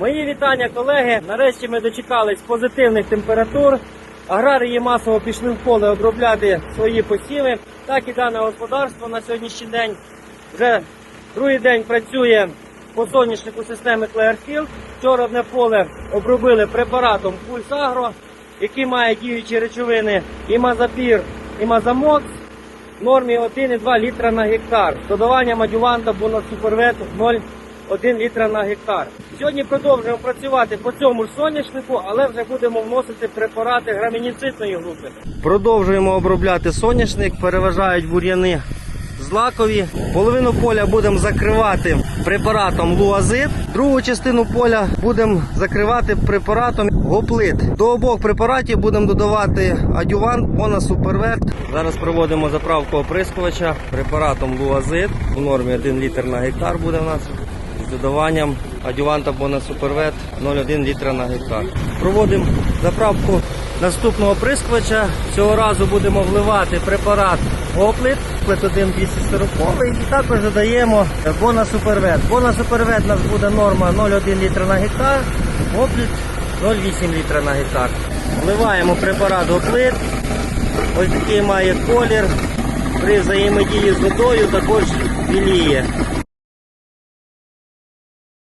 Мої вітання, колеги. Нарешті ми дочекались позитивних температур. Аграрії масово пішли в поле обробляти свої посіви. Так і дане господарство на сьогоднішній день вже другий день працює по сонячнику системи Клеєрфілд. Вчора одне поле обробили препаратом Пульсагро, який має діючі речовини і мазапір, і мазамокс в нормі 1,2 літра на гектар. Додавання мадюванта було супервет 0. 1 літра на гектар. Сьогодні продовжуємо працювати по цьому соняшнику, але вже будемо вносити препарати грамініцитної групи. Продовжуємо обробляти соняшник, переважають бур'яни злакові. Половину поля будемо закривати препаратом луазит, другу частину поля будемо закривати препаратом гоплит. До обох препаратів будемо додавати адювант, пона суперверт. Зараз проводимо заправку оприскувача препаратом луазит. У нормі 1 літр на гектар буде в нас. Додаванням адюванта Bona Супервет 0,1 літра на гектар. Проводимо заправку наступного прискувача. Цього разу будемо вливати препарат Оплит, 1 240 і також додаємо Bona Супервет. Bona Супервет у нас буде норма 0,1 літра на гектар, Оплит 0,8 літра на гектар. Вливаємо препарат Оплит. Ось такий має колір. При взаємодії з водою також біліє.